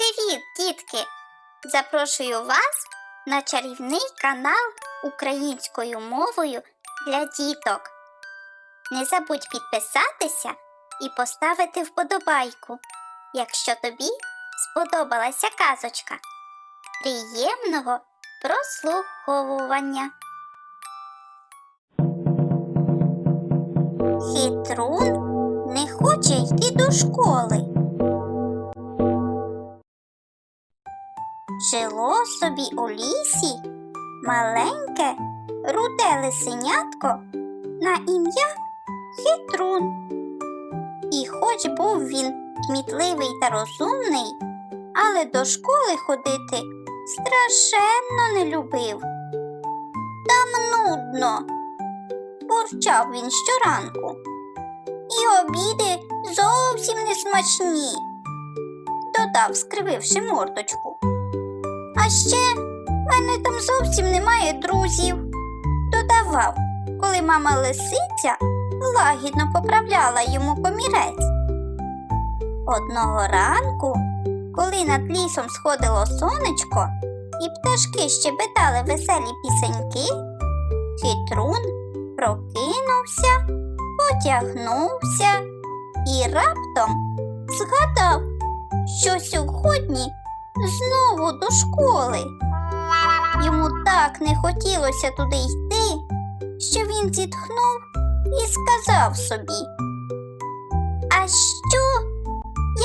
Привіт, дітки! Запрошую вас на чарівний канал українською мовою для діток. Не забудь підписатися і поставити вподобайку, якщо тобі сподобалася казочка. Приємного прослуховування. Хитрун не хоче йти до школи. Жило собі у лісі маленьке руде лисенятко на ім'я Хитрун. І хоч був він кмітливий та розумний, але до школи ходити страшенно не любив. Там нудно, бурчав він щоранку. І обіди зовсім не смачні, додав, скрививши мордочку. А ще в мене там зовсім немає друзів. Додавав, коли мама лисиця лагідно поправляла йому комірець. Одного ранку, коли над лісом сходило сонечко і пташки щебетали веселі пісеньки, хитрун прокинувся, потягнувся і раптом згадав, що сьогодні знову до школи. Йому так не хотілося туди йти, що він зітхнув і сказав собі. А що,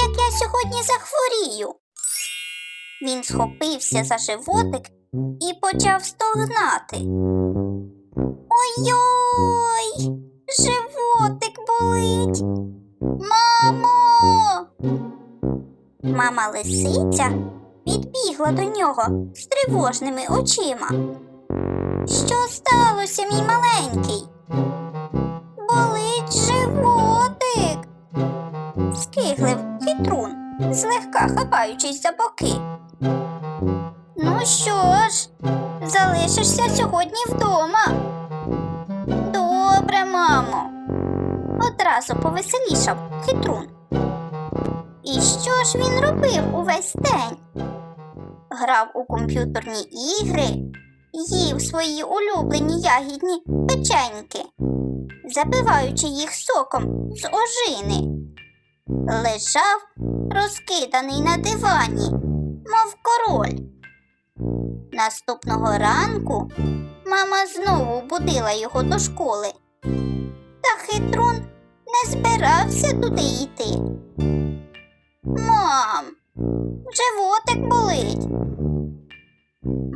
як я сьогодні захворію? Він схопився за животик і почав стогнати. Ой-ой, животик болить. Мамо! Мама лисиця підбігла до нього з тривожними очима. Що сталося, мій маленький? Болить животик. Скиглив хитрун, злегка хапаючись за боки. Ну що ж, залишишся сьогодні вдома. Добре, мамо. Одразу повеселішав хитрун. І що ж він робив увесь день? Грав у комп'ютерні ігри, їв свої улюблені ягідні печеньки, запиваючи їх соком з ожини. Лежав розкиданий на дивані, мов король. Наступного ранку мама знову будила його до школи. Та хитрун не збирався туди йти. Мам, животик болить.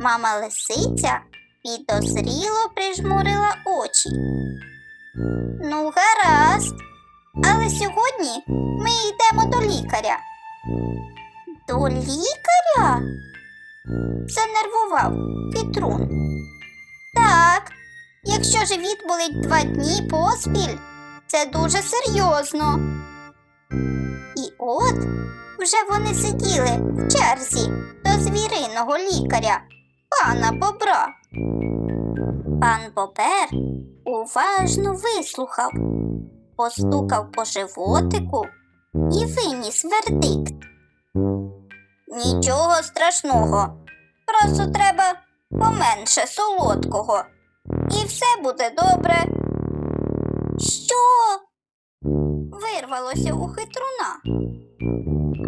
Мама лисиця підозріло прижмурила очі. Ну, гаразд. Але сьогодні ми йдемо до лікаря. До лікаря? Занервував Петрун. Так, якщо живіт болить два дні поспіль, це дуже серйозно. І от вже вони сиділи в черзі до звіриного лікаря, пана Бобра. Пан Бобер уважно вислухав, постукав по животику і виніс вердикт. Нічого страшного, просто треба поменше солодкого, і все буде добре. Що? Вирвалося у хитруна.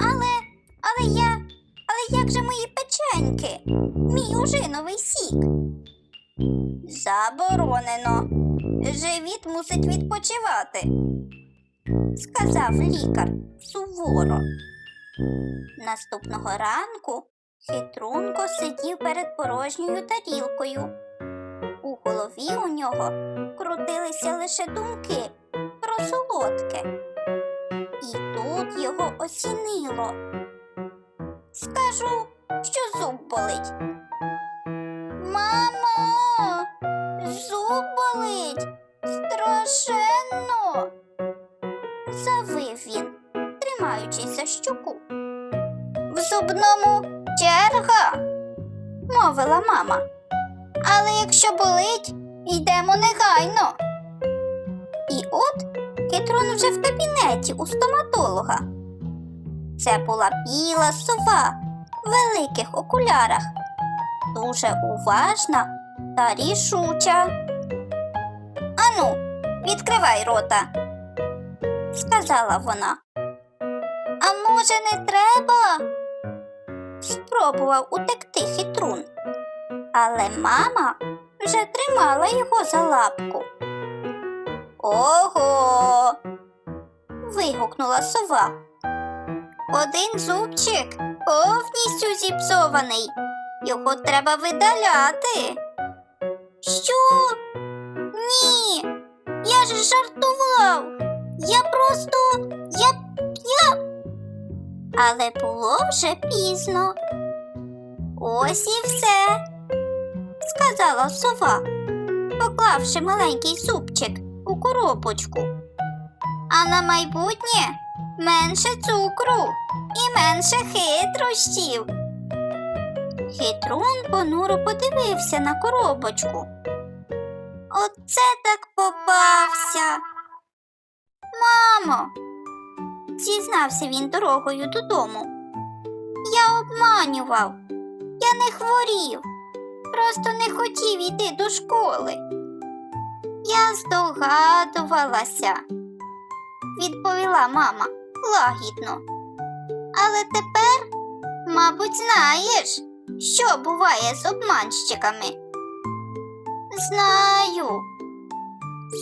Але, але я, але як же мої печеньки? Мій ужиновий сік? Заборонено. Живіт мусить відпочивати, сказав лікар суворо. Наступного ранку хитрунко сидів перед порожньою тарілкою. У голові у нього крутилися лише думки про солодке. І тут його осінило. Скажу, що зуб болить. Мамо, зуб болить страшенно. Завив він, тримаючись за щуку. В зубному черга, мовила мама. Але якщо болить, йдемо негайно. І от Кітрон вже в кабінеті у стоматолога. Це була біла сова в великих окулярах, дуже уважна та рішуча. Ану, відкривай рота, сказала вона. А може, не треба? Спробував утекти хитрун, але мама вже тримала його за лапку. Ого. вигукнула сова. Один зубчик повністю зіпсований. Його треба видаляти. Що? Ні. Я ж жартував. Я просто. Я. я. Але було вже пізно. Ось і все, сказала сова, поклавши маленький зубчик у коробочку. А на майбутнє менше цукру і менше хитрощів. Хитрун понуро подивився на коробочку. Оце так попався. Мамо, зізнався він дорогою додому. Я обманював, я не хворів, просто не хотів іти до школи. Я здогадувалася, відповіла мама лагідно. Але тепер, мабуть, знаєш, що буває з обманщиками. Знаю,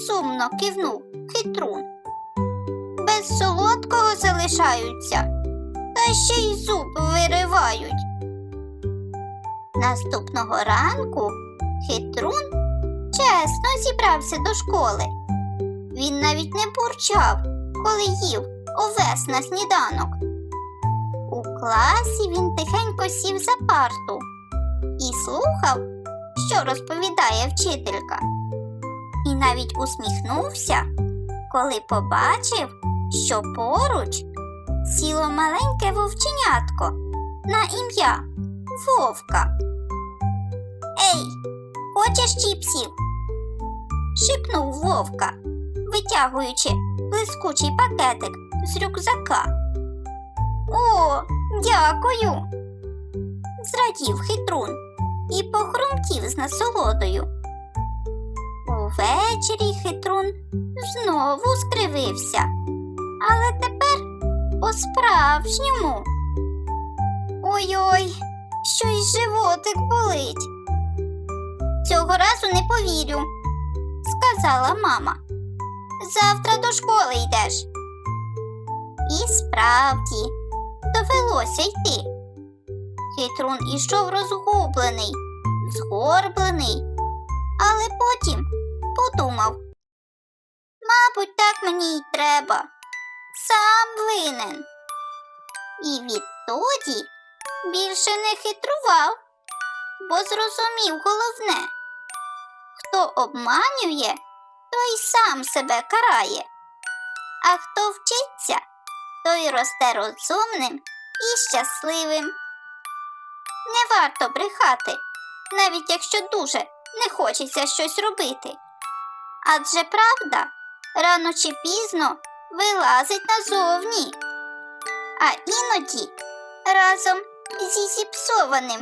сумно кивнув хитрун. Без солодкого залишаються, та ще й зуб виривають. Наступного ранку хитрун чесно зібрався до школи. Він навіть не бурчав, коли їв овес на сніданок. У класі він тихенько сів за парту і слухав, що розповідає вчителька. І навіть усміхнувся, коли побачив, що поруч сіло маленьке вовченятко на ім'я Вовка. Ей, хочеш чіпсів? Шипнув вовка, витягуючи блискучий пакетик з рюкзака. О, дякую. зрадів хитрун і похрумтів з насолодою. Увечері хитрун знову скривився, але тепер по-справжньому. Ой-ой, щось животик болить. Цього разу не повірю, сказала мама. Завтра до школи йдеш. І справді довелося йти. Хитрун ішов розгублений, згорблений, але потім подумав. Мабуть, так мені й треба. Сам винен. І відтоді більше не хитрував, бо зрозумів головне. Хто обманює, той сам себе карає, а хто вчиться, той росте розумним і щасливим. Не варто брехати, навіть якщо дуже не хочеться щось робити. Адже правда рано чи пізно вилазить назовні, а іноді разом зі зіпсованим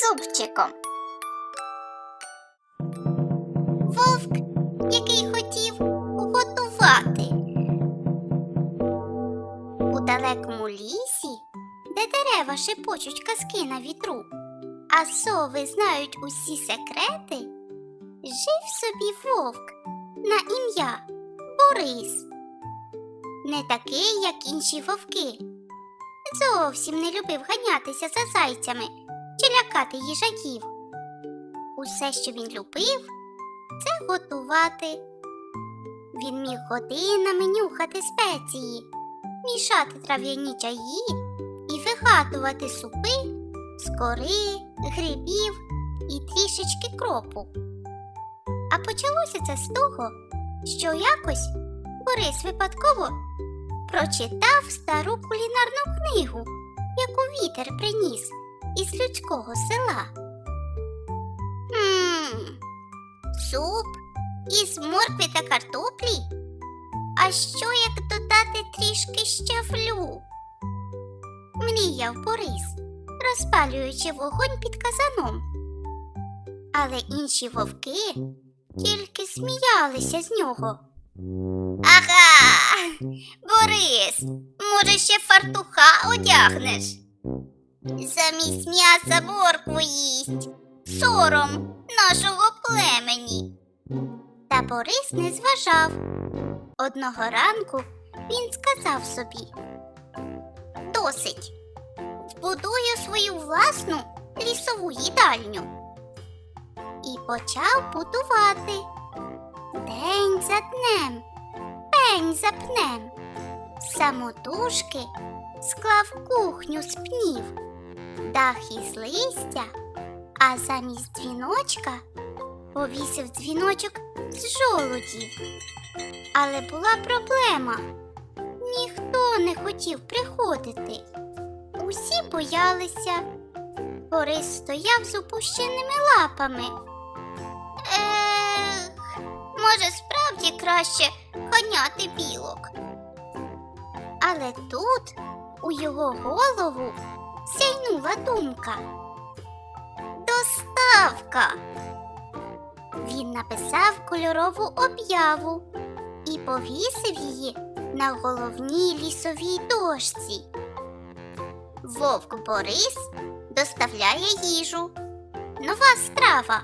зубчиком. Далекому лісі, де дерева шепочуть казки на вітру, а сови знають усі секрети, жив собі вовк на ім'я Борис. Не такий, як інші вовки. Зовсім не любив ганятися за зайцями чи лякати їжаків. Усе, що він любив, це готувати. Він міг годинами нюхати спеції, мішати трав'яні чаї і вигадувати супи з кори, грибів і трішечки кропу. А почалося це з того, що якось Борис випадково прочитав стару кулінарну книгу, яку вітер приніс із людського села. Хм, суп із моркви та картоплі? А що як додати трішки щавлю? мріяв Борис, розпалюючи вогонь під казаном. Але інші вовки тільки сміялися з нього. Ага, Борис, може ще фартуха одягнеш? Замість м'яса моркву їсть. Сором нашого племені. Та Борис не зважав. Одного ранку він сказав собі: Досить. Збудую свою власну лісову їдальню. І почав будувати. День за днем, пень за пнем. Самотужки склав кухню з пнів, дах із листя, а замість дзвіночка повісив дзвіночок з жолудів. Але була проблема. Ніхто не хотів приходити. Усі боялися. Борис стояв з опущеними лапами. Ех, може, справді краще ганяти білок. Але тут у його голову сяйнула думка. Доставка. Він написав кольорову об'яву і повісив її на головній лісовій дошці. Вовк Борис доставляє їжу. Нова страва.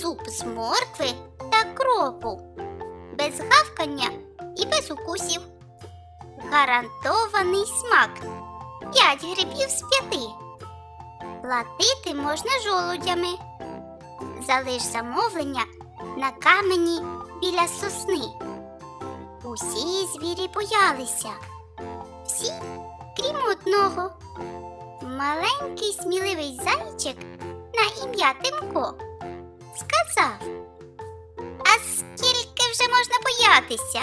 Суп з моркви та кропу. Без гавкання і без укусів. Гарантований смак. П'ять грибів з п'яти. Платити можна жолудями. Залиш замовлення на камені біля сосни. Усі звірі боялися. Всі, крім одного. Маленький сміливий зайчик на ім'я Тимко сказав. А скільки вже можна боятися?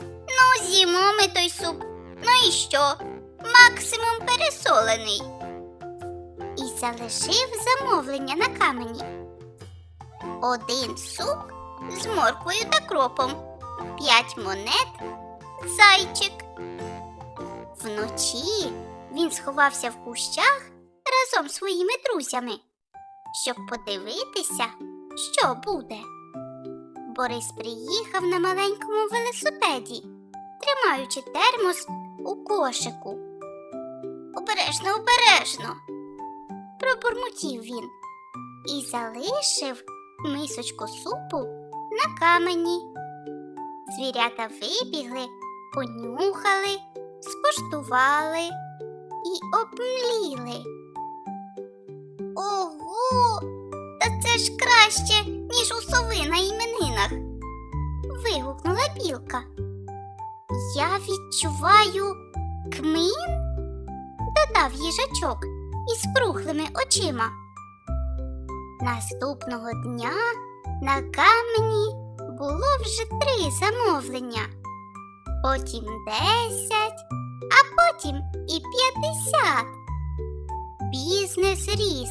Ну, з'їмо ми той суп. Ну і що? Максимум пересолений. І залишив замовлення на камені. Один суп з морквою та кропом, п'ять монет, зайчик. Вночі він сховався в кущах разом з своїми друзями, щоб подивитися, що буде. Борис приїхав на маленькому велосипеді, тримаючи термос у кошику. Обережно, обережно, пробурмотів він і залишив мисочку супу на камені. Звірята вибігли, понюхали, скуштували і обмліли. Ого, та це ж краще, ніж у сови на іменинах. вигукнула білка. Я відчуваю кмин, додав їжачок із круглими очима. Наступного дня на камені було вже три замовлення, потім десять, а потім і п'ятдесят. Бізнес ріс.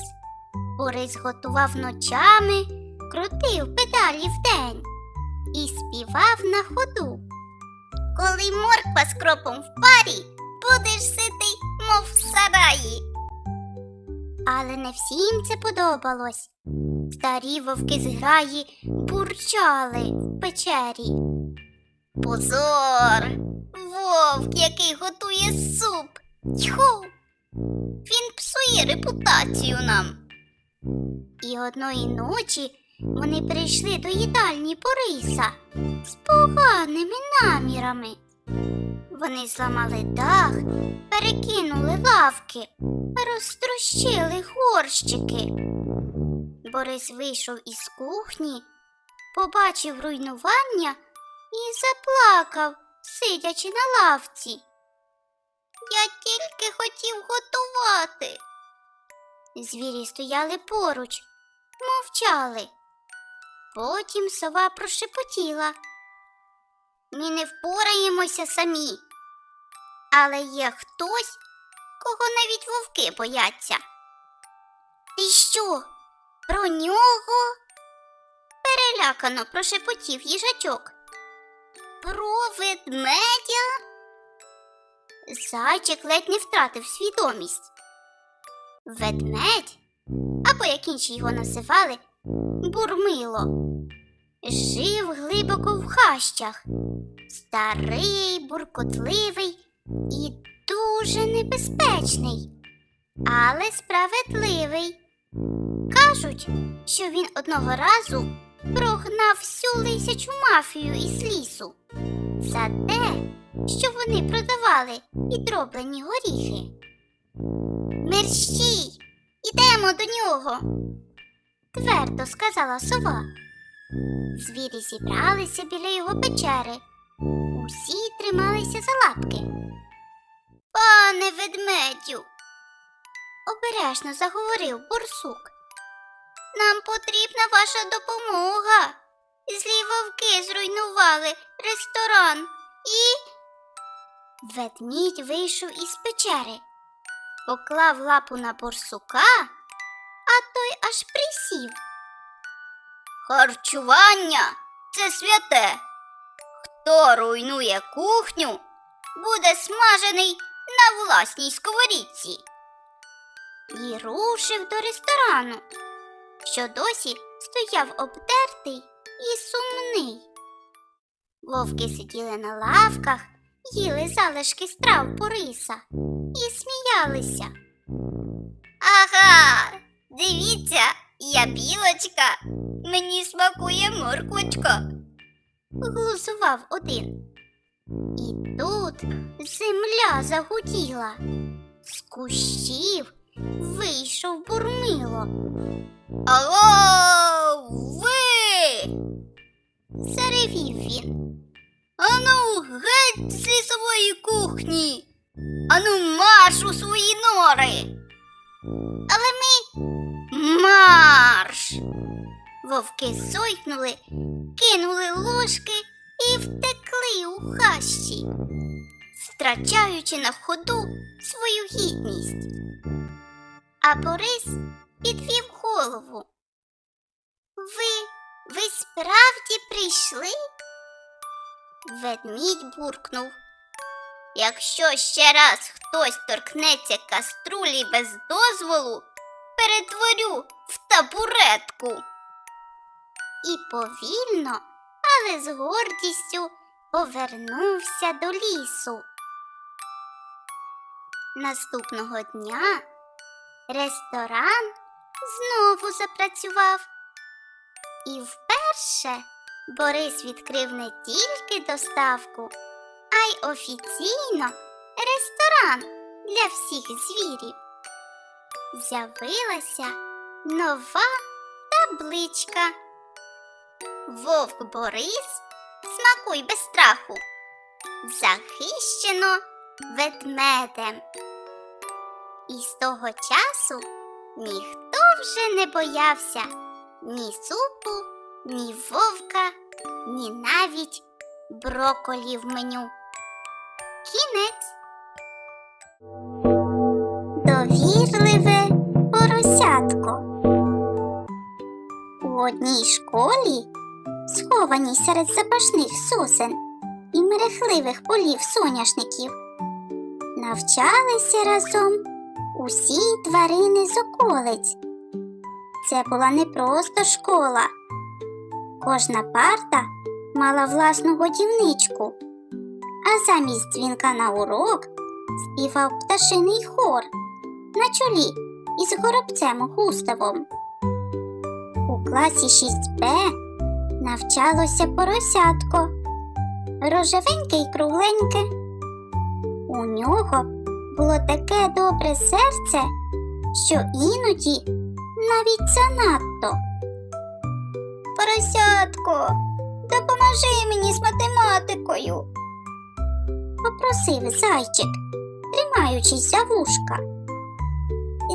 Борис готував ночами, крутив педалі вдень і співав на ходу. Коли морква з кропом в парі, будеш ситий, мов в сараї. Але не всім це подобалось. Старі вовки з граї бурчали в печері. Позор! Вовк, який готує суп. Тьху! Він псує репутацію нам. І одної ночі вони прийшли до їдальні Бориса з поганими намірами. Вони зламали дах, перекинули лавки, розтрощили горщики. Борис вийшов із кухні, побачив руйнування і заплакав, сидячи на лавці. Я тільки хотів готувати. Звірі стояли поруч, мовчали. Потім сова прошепотіла. Ми не впораємося самі. Але є хтось, кого навіть вовки бояться. Ти що? Про нього? Перелякано прошепотів їжачок. Про ведмедя? Зайчик ледь не втратив свідомість. Ведмедь, або як інші його називали, бурмило, жив глибоко в хащах, старий, буркотливий і дуже небезпечний, але справедливий. Кажуть, що він одного разу прогнав всю лисячу мафію із лісу за те, що вони продавали підроблені горіхи. Мерщій, ідемо до нього, твердо сказала сова. Звірі зібралися біля його печери. Усі трималися за лапки. Пане ведмедю, обережно заговорив борсук. Нам потрібна ваша допомога. Злі вовки зруйнували ресторан і. Ведмідь вийшов із печери, поклав лапу на борсука, а той аж присів. Харчування це святе. Хто руйнує кухню, буде смажений на власній сковорідці. І рушив до ресторану, що досі стояв обдертий і сумний. Вовки сиділи на лавках, їли залишки страв Бориса і сміялися. Ага, дивіться, я білочка, мені смакує морквочка. Глузував один. І тут земля загуділа. З кущів вийшов бурмило. Алло, ви! Заревів він. Ану, геть з лісової кухні. Ану, марш у свої нори. Але ми марш. Вовки зойкнули, кинули ложки і втекли у хащі, втрачаючи на ходу свою гідність. А Борис підвів голову. Ви, ви справді прийшли? Ведмідь буркнув. Якщо ще раз хтось торкнеться каструлі без дозволу, перетворю в табуретку. І повільно, але з гордістю повернувся до лісу. Наступного дня ресторан знову запрацював. І вперше Борис відкрив не тільки доставку, а й офіційно ресторан для всіх звірів. З'явилася нова табличка. Вовк Борис, смакуй без страху. Захищено ведмедем. І з того часу ніхто вже не боявся ні супу, ні вовка, ні навіть броколі в меню. Кінець. Довірливе поросятко. У одній школі, схованій серед запашних сосен і мерехливих полів соняшників, навчалися разом усі тварини з околиць. Це була не просто школа. Кожна парта мала власну годівничку, а замість дзвінка на урок співав пташиний хор на чолі із горобцем Густавом. У класі 6Б навчалося поросятко, рожевеньке й кругленьке. У нього було таке добре серце, що іноді навіть занадто. Поросятко, допоможи мені з математикою, попросив зайчик, тримаючись за вушка.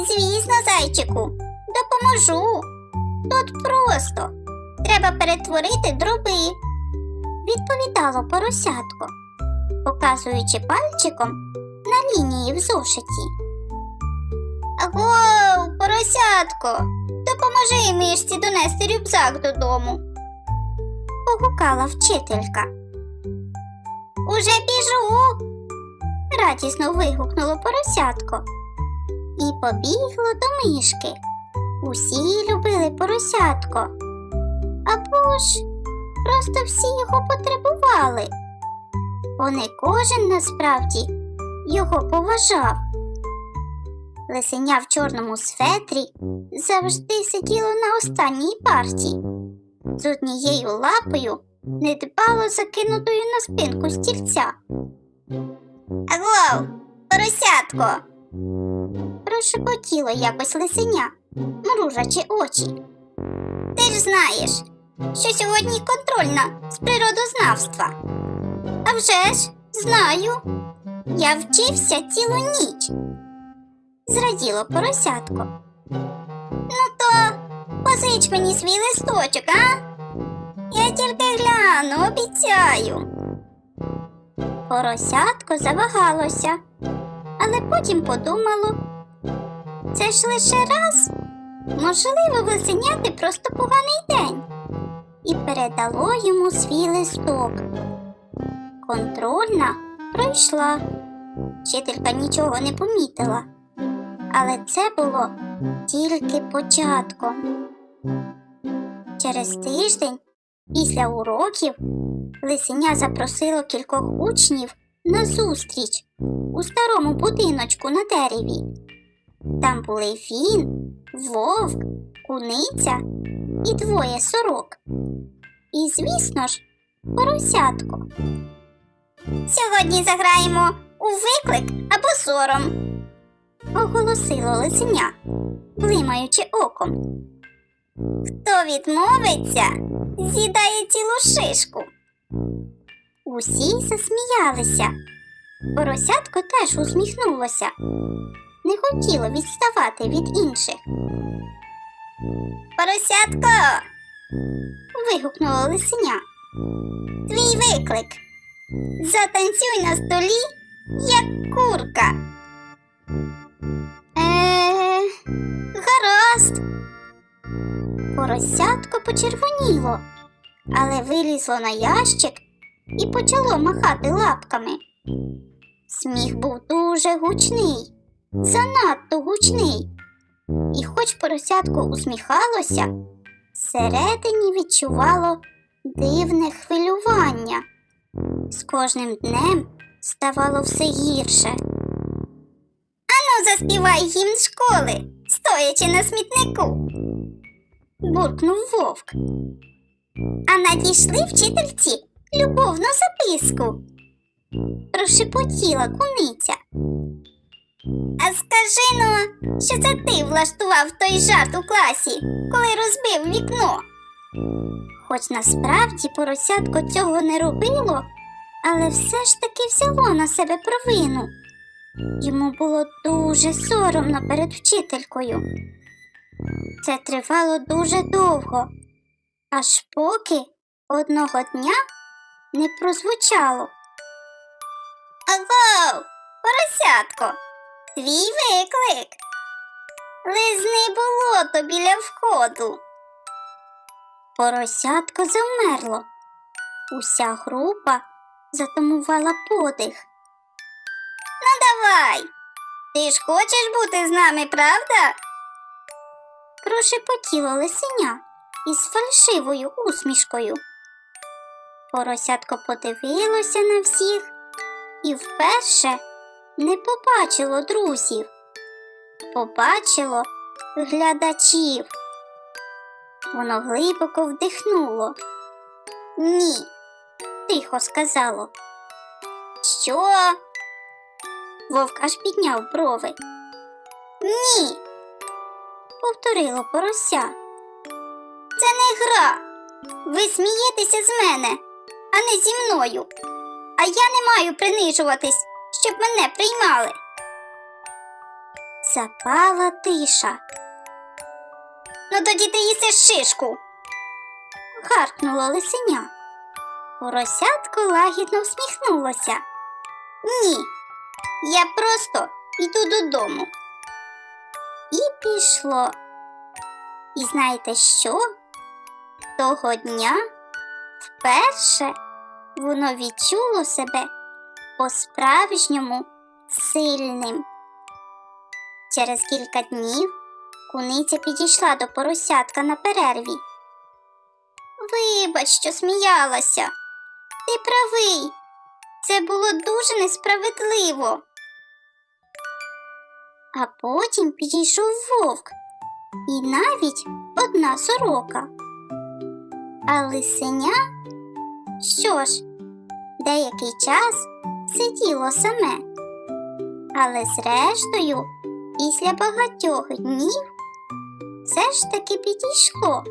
Звісно, зайчику, допоможу. Тут просто треба перетворити дроби, відповідало поросятко, показуючи пальчиком на лінії в зошиті. Агоу, поросятко, допоможи мишці донести рюкзак додому. Погукала вчителька. Уже біжу. радісно вигукнуло поросятко і побігло до мишки. Усі любили поросятко. Або ж просто всі його потребували. Бо не кожен насправді його поважав. Лисеня в чорному светрі завжди сиділо на останній парті, з однією лапою недбало закинутою на спинку стільця. Агов, поросятко. Прошепотіло якось лисеня, мружачи очі. Ти ж знаєш, що сьогодні контрольна з природознавства. А вже ж, знаю. Я вчився цілу ніч. Зраділо поросятко. Ну то позич мені свій листочок, а? Я тільки гляну, обіцяю. Поросятко завагалося, але потім подумало. Це ж лише раз. Можливо, в лисеняти просто поганий день. І передало йому свій листок. Контрольна пройшла. Вчителька нічого не помітила. Але це було тільки початком. Через тиждень, після уроків, Лисеня запросило кількох учнів на зустріч у старому будиночку на дереві. Там були він, вовк, куниця і двоє сорок. І, звісно ж, поросятко. Сьогодні заграємо у виклик або сором. Оголосило лисеня, блимаючи оком. Хто відмовиться, з'їдає цілу шишку. Усі засміялися. Поросятко теж усміхнулося. Не хотіло відставати від інших. Поросятко, Вигукнуло лисеня. твій виклик. Затанцюй на столі, як курка. Е, Гаразд. поросятко почервоніло, але вилізло на ящик і почало махати лапками. Сміх був дуже гучний, занадто гучний. І хоч поросятко усміхалося, всередині відчувало дивне хвилювання. З кожним днем ставало все гірше. Ну, заспівай гімн школи, стоячи на смітнику. буркнув вовк. А надійшли вчительці любовну записку. Прошепотіла куниця. А скажи ну, що це ти влаштував той жарт у класі, коли розбив вікно. Хоч насправді поросятко цього не робило, але все ж таки взяло на себе провину. Йому було дуже соромно перед вчителькою. Це тривало дуже довго, аж поки одного дня не прозвучало. Агов, поросятко, твій виклик. Лизни болото біля входу. Поросятко завмерло. Уся група затамувала подих. Ну давай. Ти ж хочеш бути з нами, правда? прошепотіло лисеня із фальшивою усмішкою. Поросятко подивилося на всіх і вперше не побачило друзів, побачило глядачів. Воно глибоко вдихнуло. Ні, тихо сказало. Що? Вовк аж підняв брови. Ні, Повторило порося. це не гра. Ви смієтеся з мене, а не зі мною. А я не маю принижуватись, щоб мене приймали. Запала тиша. Ну тоді ти їсиш шишку. гаркнуло лисеня. Поросятко лагідно всміхнулося. Ні. Я просто йду додому. і пішло. І знаєте що? Того дня вперше воно відчуло себе по-справжньому сильним. Через кілька днів куниця підійшла до поросятка на перерві. Вибач, що сміялася. Ти правий. Це було дуже несправедливо. А потім підійшов вовк і навіть одна сорока. А лисеня, що ж, деякий час сиділо саме. Але зрештою, після багатьох днів, все ж таки підійшло.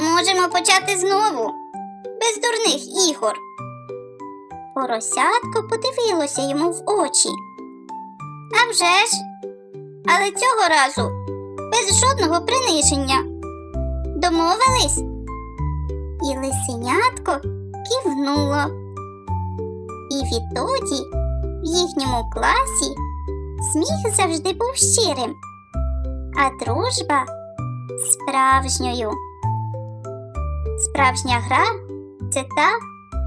Можемо почати знову, без дурних ігор. Поросятко подивилося йому в очі. А вже ж. Але цього разу без жодного приниження. Домовились? І лисенятко кивнуло. І відтоді в їхньому класі сміх завжди був щирим, а дружба справжньою. Справжня гра це та,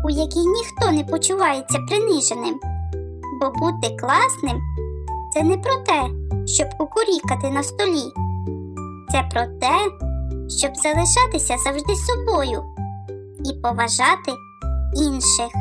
у якій ніхто не почувається приниженим, бо бути класним це не про те, щоб кукурікати на столі. Це про те, щоб залишатися завжди собою і поважати інших.